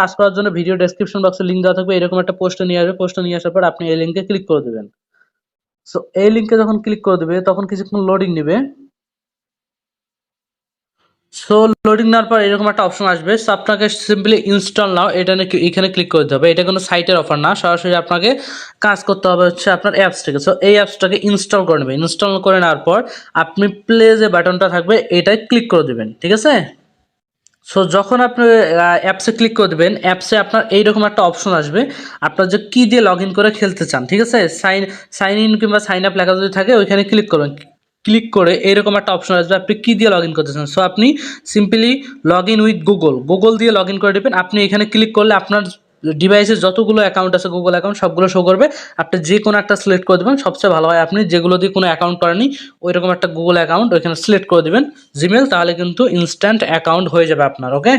কাজ করার জন্য ভিডিও ডেসক্রিপশন বক্সে লিঙ্ক দেওয়া থাকবে। এরকম একটা পোস্টে নিয়ে আসবে। পোস্টে নিয়ে আসার পর আপনি এই লিঙ্কে ক্লিক করে দেবেন। সো এই লিঙ্কে যখন ক্লিক করে দেবে, তখন কিছুক্ষণ লোডিং নেবে। সো লোডিং নেওয়ার পর এরকম একটা অপশন আসবে। সো আপনাকে সিম্পলি ইনস্টল নাও এটা এখানে ক্লিক করে দিতে হবে। এটা কোনো সাইটের অফার না। সরাসরি আপনাকে কাজ করতে হবে হচ্ছে আপনার অ্যাপসটাকে সো এই অ্যাপসটাকে ইনস্টল করে নেবে। ইনস্টল করে নেওয়ার পর আপনি প্লে যে বাটনটা থাকবে এটাই ক্লিক করে দেবেন। ঠিক আছে? সো যখন আপনি অ্যাপসে ক্লিক করে দেবেন অ্যাপসে আপনার এইরকম একটা অপশন আসবে। আপনার যে কী দিয়ে লগ ইন করে খেলতে চান, ঠিক আছে? সাইন সাইন ইন কিংবা সাইন আপ লেখা যদি থাকে, ওইখানে ক্লিক করবেন। ক্লিক করে এরকম একটা অপশন আসবে, আপনি কী দিয়ে লগ ইন করতে চান? সো আপনি simply log in with Google Google দিয়ে লগ ইন করে দেবেন, আপনি এখানে ক্লিক করলে আপনার ডিভাইসে যতগুলো অ্যাকাউন্ট আছে গুগল অ্যাকাউন্ট সবগুলো শো করবে। আপনি যে কোনো একটা সিলেক্ট করে দেবেন। সবচেয়ে ভালো হয় আপনি যেগুলো দিয়ে কোনো অ্যাকাউন্ট করেনি ওই রকম একটা গুগল অ্যাকাউন্ট ওইখানে সিলেক্ট করে দেবেন। জিমেল তাহলে কিন্তু ইনস্ট্যান্ট অ্যাকাউন্ট হয়ে যাবে আপনার ওকে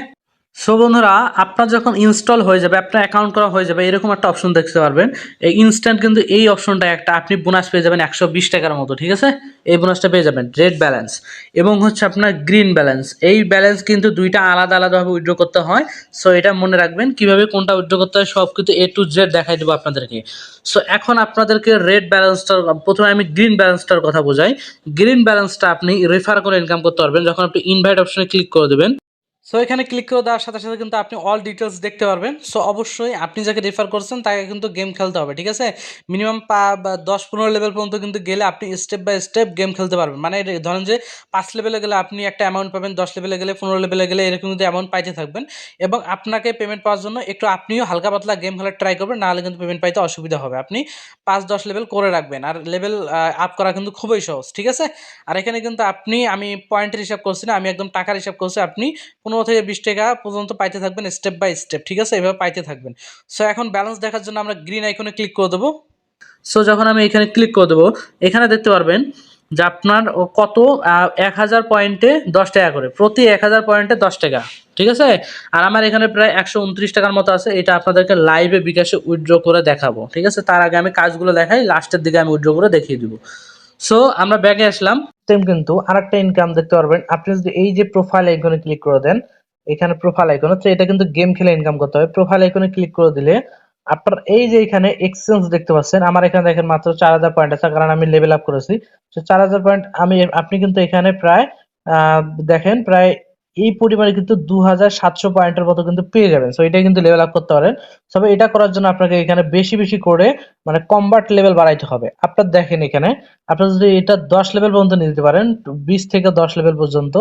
সো বন্ধুরা, আপনার যখন ইনস্টল হয়ে যাবে, আপনার অ্যাকাউন্ট করা হয়ে যাবে, এরকম একটা অপশন দেখতে পারবেন। এই ইনস্ট্যান্ট কিন্তু এই অপশনটা একটা। আপনি বোনাস পেয়ে যাবেন একশো বিশ টাকার মতো, ঠিক আছে? এই বোনাসটা পেয়ে যাবেন রেড ব্যালেন্স এবং হচ্ছে আপনার গ্রিন ব্যালেন্স এই ব্যালেন্স কিন্তু দুইটা আলাদা আলাদাভাবে উইথড্র করতে হয়। সো এটা মনে রাখবেন, কীভাবে কোনটা উইড্রো করতে হয়, সব কিন্তু এ টু জেড দেখাই দেবো আপনাদেরকে। সো এখন আপনাদেরকে রেড ব্যালেন্সটার প্রথমে আমি গ্রিন ব্যালেন্সটার কথা বোঝাই। গ্রিন ব্যালেন্সটা আপনি রেফার করে ইনকাম করতে পারবেন, যখন আপনি ইনভাইট অপশনে ক্লিক করে দেবেন। সো এখানে ক্লিক করে দেওয়ার সাথে সাথে কিন্তু আপনি অল ডিটেলস দেখতে পারবেন। সো অবশ্যই আপনি যাকে রেফার করছেন, তাকে কিন্তু গেম খেলতে হবে, ঠিক আছে? মিনিমাম পা বা দশ পনেরো লেভেল পর্যন্ত কিন্তু গেলে আপনি স্টেপ বাই স্টেপ গেম খেলতে পারবেন। মানে ধরেন যে পাঁচ লেভেলে গেলে আপনি একটা অ্যামাউন্ট পাবেন, দশ লেভেলে গেলে পনেরো লেভেলে গেলে এরকম কিন্তু অ্যামাউন্ট পাইতে থাকবেন। এবং আপনাকে পেমেন্ট পাওয়ার জন্য একটু আপনিও হালকা পাতলা গেম খেলার ট্রাই করবেন, নাহলে কিন্তু পেমেন্ট পাইতে অসুবিধা হবে। আপনি পাঁচ দশ লেভেল করে রাখবেন। আর লেভেল আপ করা কিন্তু খুবই সহজ, ঠিক আছে? আর এখানে কিন্তু আপনি, আমি পয়েন্টের হিসাব করছি না, আমি একদম টাকার হিসাব করছি, আপনি পনেরো থেকে বিশ টাকা পর্যন্ত পাইতে থাকবেন স্টেপ বাই স্টেপ ঠিক আছে? এভাবে পাইতে থাকবেন। সো এখন ব্যালেন্স দেখার জন্য আমরা গ্রিন আইকনে ক্লিক করে দেবো। সো যখন আমি এখানে ক্লিক করে দেবো, এখানে দেখতে পারবেন যে আপনার কত এক হাজার পয়েন্টে দশ টাকা করে, প্রতি এক হাজার পয়েন্টে দশ টাকা, ঠিক আছে? আর আমার এখানে প্রায় একশো উনত্রিশ টাকার মতো আছে, এটা আপনাদেরকে লাইভে বিকাশে উইথড্র করে দেখাবো, ঠিক আছে? তার আগে আমি কাজগুলো দেখাই লাস্টের দিকে আমি উইথড্র করে দেখিয়ে দিব। সো আমরা ব্যাগে আসলাম। সেম কিন্তু আরেকটা ইনকাম দেখতে পারবেন। আপনি যদি এই যে প্রোফাইল আইকনে ক্লিক করে দেন, এখানে প্রোফাইল আইকন হচ্ছে এটা কিন্তু গেম খেলে ইনকাম করতে হবে। প্রোফাইল আইকনে ক্লিক করে দিলে আপনার এই যে এখানে এক্সচেঞ্জ দেখতে পাচ্ছেন, আমার এখানে দেখেন মাত্র চার হাজার পয়েন্ট আছে, কারণ আমি লেভেল আপ করেছি। তো চার হাজার পয়েন্ট আমি, আপনি কিন্তু এখানে প্রায় দেখেন প্রায় এই পরিমাণে কিন্তু দু হাজার সাতশো পয়েন্টের মতো কিন্তু পেয়ে যাবেন। সো এটাই কিন্তু লেভেল আপ করতে পারেন। তবে এটা করার জন্য আপনাকে এখানে বেশি বেশি করে মানে কম্বাট লেভেল বাড়াইতে হবে। আপনার দেখেন এখানে, আপনার যদি এটা দশ লেভেল পর্যন্ত নিতে পারেন, বিশ থেকে দশ লেভেল পর্যন্ত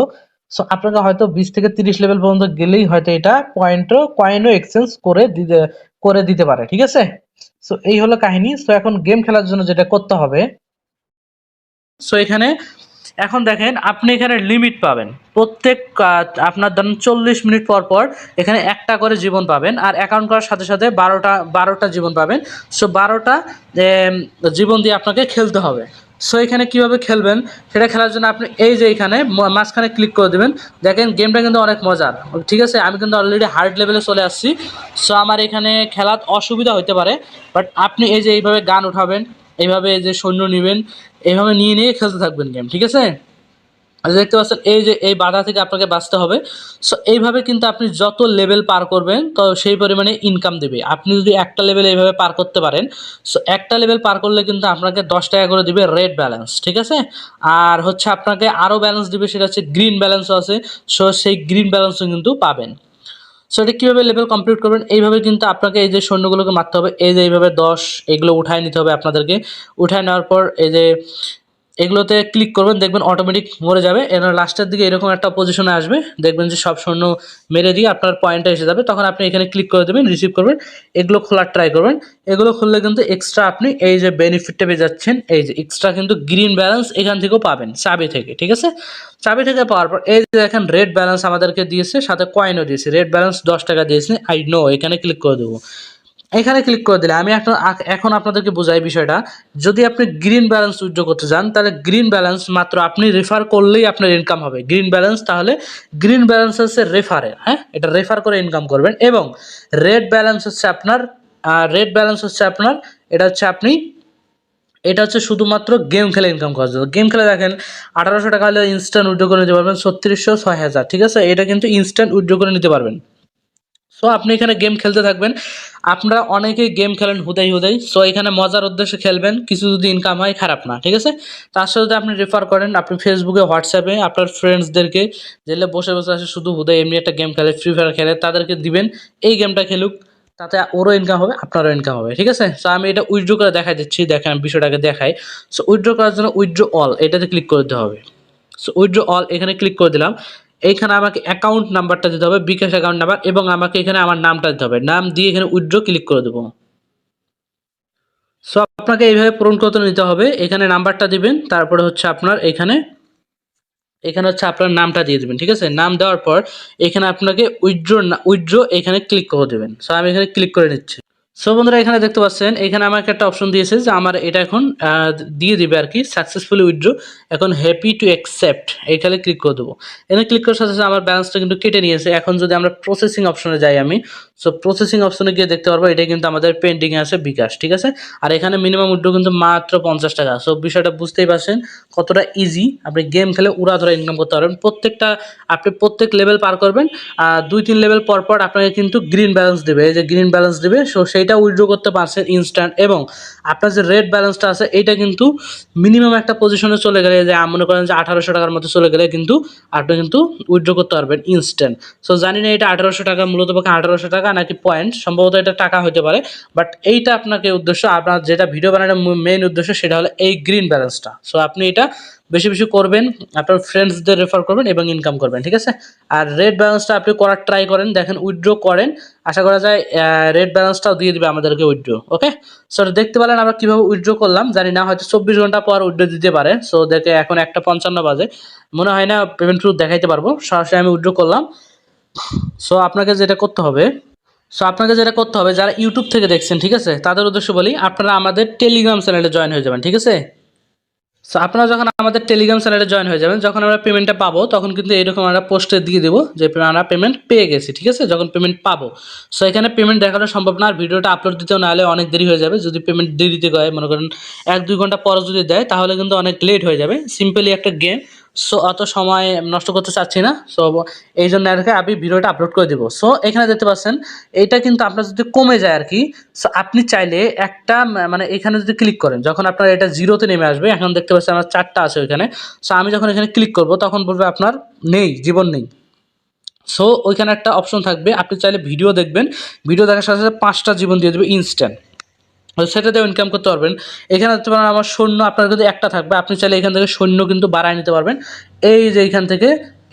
সো আপনাকে হয়তো বিশ থেকে তিরিশ লেভেল পর্যন্ত গেলেই হয়তো এটা পয়েন্টও কয়েনও এক্সচেঞ্জ করে দিতে করে দিতে পারে, ঠিক আছে? সো এই হলো কাহিনী। সো এখন গেম খেলার জন্য যেটা করতে হবে সো এখানে এখন দেখেন আপনি এখানে লিমিট পাবেন। প্রত্যেক আপনার ধরেন চল্লিশ মিনিট পর পর এখানে একটা করে জীবন পাবেন আর অ্যাকাউন্ট করার সাথে সাথে বারোটা বারোটা জীবন পাবেন। সো বারোটা জীবন দিয়ে আপনাকে খেলতে হবে। সো এখানে কীভাবে খেলবেন? সেটা খেলার জন্য আপনি এই যে এখানে মাঝখানে ক্লিক করে দেবেন। দেখেন গেমটা কিন্তু অনেক মজার। ঠিক আছে? আমি কিন্তু অলরেডি হার্ড লেভেলে চলে আসছি। সো আমার এখানে খেলার অসুবিধা হতে পারে। বাট আপনি এই যে এইভাবে গান উঠাবেন, এইভাবে এই যে সৈন্য নেবেন এইভাবে নিয়ে নিয়ে খেলতে থাকবেন গেম ঠিক আছে? আর দেখতে পাচ্ছেন, এই যে, এই বাধা থেকে আপনাকে বাঁচতে হবে। সো এইভাবে কিন্তু আপনি যত লেভেল পার করবেন, তো সেই পরিমাণে ইনকাম দেবে। আপনি যদি একটা লেভেল এইভাবে পার করতে পারেন সো একটা লেভেল পার করলে কিন্তু আপনাকে দশ টাকা করে দিবে রেড ব্যালেন্স ঠিক আছে? আর হচ্ছে আপনাকে আরও ব্যালেন্স দিবে, সেটা হচ্ছে গ্রিন ব্যালেন্সও আছে। সো সেই গ্রিন ব্যালেন্সও কিন্তু পাবেন। সো এটা কীভাবে লেভেল কমপ্লিট করবেন? এইভাবে কিন্তু আপনাকে এই যে সৈন্যগুলোকে মারতে হবে, এই যে এইভাবে দশ, এগুলো উঠায় নিতে হবে আপনাদেরকে। উঠায় নেওয়ার পর এই যে এগুলোতে ক্লিক করবেন, দেখবেন অটোমেটিক মরে যাবে। এর লাস্টের দিকে এরকম একটা পজিশনে আসবে। দেখবেন যে সব সৈন্য মেরে দিয়ে আপনার পয়েন্টটা এসে যাবে। তখন আপনি এখানে ক্লিক করে দেবেন রিসিভ করবেন। এগুলো খোলার ট্রাই করবেন। এগুলো খুললে কিন্তু এক্সট্রা আপনি এই যে বেনিফিটটা পেয়ে যাচ্ছেন, এই যে এক্সট্রা কিন্তু গ্রিন ব্যালেন্স এখান থেকেও পাবেন, চাবি থেকে, ঠিক আছে? চাবি থেকে পাওয়ার পর, এই যে দেখেন রেড ব্যালেন্স আমাদেরকে দিয়েছে, সাথে কয়েনও দিয়েছে। রেড ব্যালেন্স দশ টাকা দিয়েছে আই নো এখানে ক্লিক করে দেবো। এখানে ক্লিক করে দিলে আমি এখন এখন আপনাদেরকে বোঝাই বিষয়টা। যদি আপনি গ্রিন ব্যালেন্স উইথড্র করতে চান, তাহলে গ্রিন ব্যালেন্স মাত্র আপনি রেফার করলেই আপনার ইনকাম হবে। গ্রিন ব্যালেন্স তাহলে গ্রিন ব্যালেন্স হচ্ছে রেফারে হ্যাঁ? এটা রেফার করে ইনকাম করবেন এবং রেড ব্যালেন্স হচ্ছে আপনার রেড ব্যালেন্স হচ্ছে আপনার, এটা হচ্ছে আপনি, এটা হচ্ছে শুধুমাত্র গেম খেলে ইনকাম করা জন্য। গেম খেলে দেখেন আঠারোশো টাকা হলে ইনস্ট্যান্ট উইথড্র করে নিতে পারবেন, ছত্রিশশো ছয় হাজার, ঠিক আছে? এটা কিন্তু ইনস্ট্যান্ট উইথড্র করে নিতে পারবেন। সো আপনি এখানে গেম খেলতে থাকবেন। আপনারা অনেকেই গেম খেলেন হুদাই হুদাই। সো এখানে মজার উদ্দেশ্যে খেলবেন, কিছু যদি ইনকাম হয়, খারাপ না, ঠিক আছে? তার সাথে যদি আপনি রেফার করেন, আপনি ফেসবুকে হোয়াটসঅ্যাপে আপনার ফ্রেন্ডসদেরকে যেগুলো বসে বসে আসে, শুধু হুদাই, এমনি একটা গেম খেলে ফ্রি ফায়ার খেলে, তাদেরকে দিবেন, এই গেমটা খেলুক, তাতে ওরও ইনকাম হবে, আপনারও ইনকাম হবে, ঠিক আছে? সো আমি এটা উইথড্র করে দেখাই দিচ্ছি, দেখেন বিষয়টাকে দেখাই। সো উইথড্র করার জন্য উইথড্র অল এটাতে ক্লিক করে দিতে হবে। সো উইথড্র অল এখানে ক্লিক করে দিলাম। এইখানে আমাকে অ্যাকাউন্ট নাম্বারটা দিতে হবে, বিকাশ অ্যাকাউন্ট নাম্বার এবং আমাকে এখানে আমার নামটা দিতে হবে। নাম দিয়ে এখানে উইথড্র ক্লিক করে দেবো। সো আপনাকে এইভাবে পূরণ করতে নিতে হবে। এখানে নাম্বারটা দিবেন, তারপরে হচ্ছে আপনার এখানে এখানে হচ্ছে আপনার নামটা দিয়ে দেবেন, ঠিক আছে? নাম দেওয়ার পর এখানে আপনাকে উইথড্র উইথড্র এখানে ক্লিক করে দেবেন। সো আমি এখানে ক্লিক করে নিচ্ছি। সো বন্ধুরা, এখানে দেখতে পাচ্ছেন, এখানে আমাকে একটা অপশন দিয়েছে যে আমার এটা এখন দিয়ে দিবে আর কি সাকসেসফুলি উইথড্রো এখন হ্যাপি টু অ্যাকসেপ্ট এইখানে ক্লিক করে দেবো। এখানে ক্লিক করার সাথে সাথে আমার ব্যালেন্সটা কিন্তু কেটে নিয়েছে। এখন যদি আমরা প্রসেসিং অপশনে যাই আমি সো প্রসেসিং অপশনে গিয়ে দেখতে পারব এটা কিন্তু আমাদের পেন্ডিংয়ে আছে বিকাশ, ঠিক আছে? আর এখানে মিনিমাম উইথড্র কিন্তু মাত্র পঞ্চাশ টাকা। সো বিষয়টা বুঝতেই পারছেন, কতটা ইজি আপনি গেম খেলে উড়া ধরে ইনকাম করতে পারবেন। প্রত্যেকটা, আপনি প্রত্যেক লেভেল পার করবেন, আর দুই তিন লেভেল পর পর আপনাকে কিন্তু গ্রিন ব্যালেন্স দেবে। এই যে গ্রিন ব্যালেন্স দেবে সো সেইটা উইড্রো করতে পারছেন ইনস্ট্যান্ট এবং আপনার যে রেড ব্যালেন্সটা আছে, এইটা কিন্তু মিনিমাম একটা পজিশনে চলে গেলে যে মনে করেন যে আঠারোশো টাকার মতো চলে গেলে কিন্তু আপনি কিন্তু উইথড্র করতে পারবেন ইনস্ট্যান্ট সো জানি না এটা আঠারোশো টাকা, মূলত পক্ষে আঠারোশো টাকা নাকি পয়েন্ট সম্ভবত এটা টাকা হতে পারে বাট এইটা আপনাকে উদ্দেশ্য, আপনার যেটা ভিডিও বানানোর মেইন উদ্দেশ্য সেটা হলো এই গ্রিন ব্যালেন্সটা সো আপনি এটা বেশি বেশি করবেন, আপনার ফ্রেন্ডসদের রেফার করবেন এবং ইনকাম করবেন, ঠিক আছে? আর রেড ব্যালেন্সটা আপনি করার ট্রাই করেন, দেখেন উইথড্র করেন, আশা করা যায় রেড ব্যালেন্সটাও দিয়ে দিবে আমাদেরকে উইথড্র ওকে সো দেখতে পেলেন আমরা কীভাবে উইথড্র করলাম, জানি না, হয়তো চব্বিশ ঘণ্টা পর উইথড্র দিতে পারে সো দেখে এখন একটা পঞ্চান্ন বাজে। মনে হয় না পেমেন্ট প্রুফ দেখাইতে পারব, সরাসরি আমি উইথড্র করলাম। সো আপনাকে যেটা করতে হবে সো আপনাকে যেটা করতে হবে, যারা ইউটিউব থেকে দেখছেন, ঠিক আছে? তাদের উদ্দেশ্য বলি, আপনারা আমাদের টেলিগ্রাম চ্যানেলে জয়েন হয়ে যাবেন, ঠিক আছে? সো আপনারা যখন আমাদের টেলিগ্রাম চ্যানেলে জয়েন হয়ে যাবেন, যখন আমরা পেমেন্টটা পাবো, তখন কিন্তু এরকম আমরা পোস্টে দিয়ে দেবো যে, আমরা পেমেন্ট পেয়ে গেছি, ঠিক আছে? যখন পেমেন্ট পাবো। সো এখানে পেমেন্ট দেখানো সম্ভব না, আর ভিডিওটা আপলোড দিতেও না হলে অনেক দেরি হয়ে যাবে। যদি পেমেন্ট দেরিতে হয়, মনে করেন এক দুই ঘণ্টা পর যদি দেয়, তাহলে কিন্তু অনেক লেট হয়ে যাবে। সিম্পলি একটা গেম সো অত সময় নষ্ট করতে চাচ্ছি না। সো এই জন্য আর কি আমি ভিডিওটা আপলোড করে দেবো। সো এখানে দেখতে পাচ্ছেন এটা কিন্তু আপনার যদি কমে যায় আর কি সো আপনি চাইলে একটা মানে এখানে যদি ক্লিক করেন, যখন আপনার এটা জিরোতে নেমে আসবে, এখন দেখতে পাচ্ছেন আমার চারটা আছে ওইখানে। সো আমি যখন এখানে ক্লিক করব, তখন বলবে আপনার নেই, জীবন নেই। সো ওইখানে একটা অপশন থাকবে, আপনি চাইলে ভিডিও দেখবেন ভিডিও দেখার সাথে সাথে পাঁচটা জীবন দিয়ে দেবে ইনস্ট্যান্ট সেটাতেও ইনকাম করতে পারবেন। এখানে পারেন আমার সৈন্য আপনার যদি একটা থাকবে। আপনি চাইলে এখান থেকে সৈন্য কিন্তু বাড়ায় নিতে পারবেন। এই যে এইখান থেকে,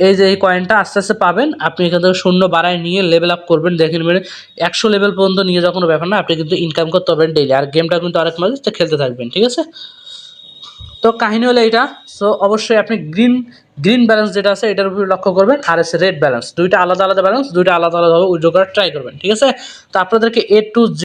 এই যে এই কয়েনটা আস্তে আস্তে পাবেন। আপনি এখান থেকে শূন্য বাড়ায় নিয়ে লেভেল আপ করবেন। দেখে নেবেন, একশো লেভেল পর্যন্ত নিয়ে যখন ব্যাপার না। আপনি কিন্তু ইনকাম করতে পারবেন ডেইলি আর গেমটা কিন্তু আরেক মাঝে খেলতে থাকবেন, ঠিক আছে? তো কাহিনী হলো এটা সো অবশ্যই আপনি গ্রিন গ্রিন ব্যালেন্স যেটা আছে, এটার উপর লক্ষ্য করবেন। আর আছে রেড ব্যালেন্স দুইটা আলাদা আলাদা ব্যালেন্স দুইটা আলাদা আলাদাভাবে উইথড্র করার ট্রাই করবেন, ঠিক আছে? তো আপনাদেরকে এ টু